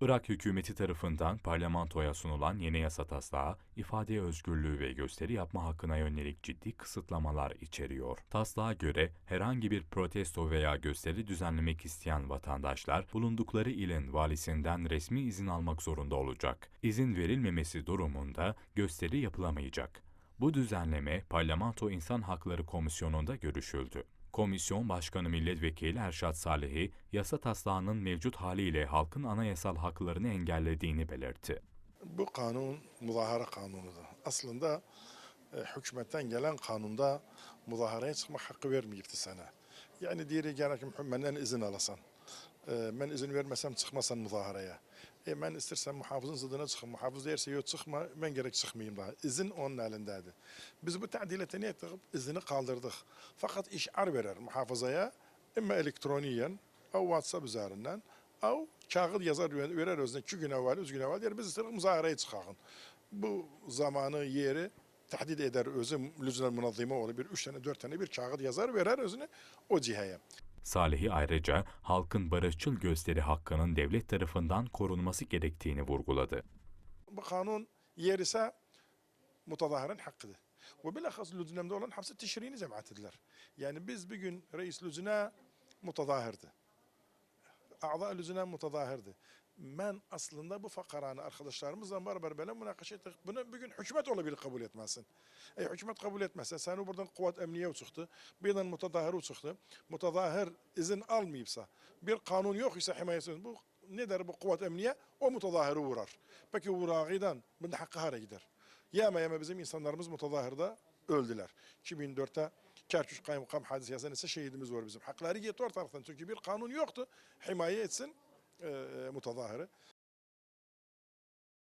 Irak hükümeti tarafından parlamentoya sunulan yeni yasa taslağı, ifade özgürlüğü ve gösteri yapma hakkına yönelik ciddi kısıtlamalar içeriyor. Taslağa göre herhangi bir protesto veya gösteri düzenlemek isteyen vatandaşlar, bulundukları ilin valisinden resmi izin almak zorunda olacak. İzin verilmemesi durumunda gösteri yapılamayacak. Bu düzenleme Parlamento İnsan Hakları Komisyonu'nda görüşüldü. Komisyon Başkanı Milletvekili Erşat Salih'i yasa taslağının mevcut haliyle halkın anayasal haklarını engellediğini belirtti. Bu kanun muzahara kanunudur. Aslında e, hükümetten gelen kanunda muzaharaya çıkma hakkı vermeyipti sana. Yani diğeri gerek benden izin alasan. Ben izin vermesem çıkmasan muzaharaya. E, ben istersem muhafızın zıdına çıkın. Muhafız derse yok çıkma ben gerek çıkmayayım daha. İzin onun elindeydi. Biz bu tadilete ne ettik? İzini kaldırdık. Fakat işar verer muhafızaya. İmma elektroniyen, av WhatsApp üzerinden, av kağıt yazar verer özüne iki gün evvel, üç gün evvel der biz istedik muzaharaya çıkalım. Bu zamanı, yeri tahdid eder özü lüzumlar münazzime olur. Bir üç tane, dört tane bir kağıt yazar verer özüne o cihaya. Salih'i ayrıca halkın barışçıl gösteri hakkının devlet tarafından korunması gerektiğini vurguladı. Bu kanun yer ise mutadahirin hakkıdır. Ve bilakis lüzumda olan hapsi teşrini cemaat edilir. Yani biz bir gün reis lüzuna mutadahirdi. A'za lüzuna mutadahirdi. Ben aslında bu fakaranı arkadaşlarımızla beraber böyle münakaşa ettik. Bunu bugün hükümet olabilir kabul etmezsin. E, hükümet kabul etmezse sen buradan kuvvet emniye çıktı. Birden mutadahir çıktı. Mutadahir izin almayıpsa bir kanun yok ise himayesi bu ne der bu kuvvet emniye? O mutadahiri vurar. Peki vurağıdan bunun hakkı hara gider. Yama yama bizim insanlarımız mutadahirde öldüler. 2004'te Kerkük Kaymakam hadisesi yazan ise şehidimiz var bizim. Hakları gitti o taraftan çünkü bir kanun yoktu. Himaye etsin e, mutadahiri.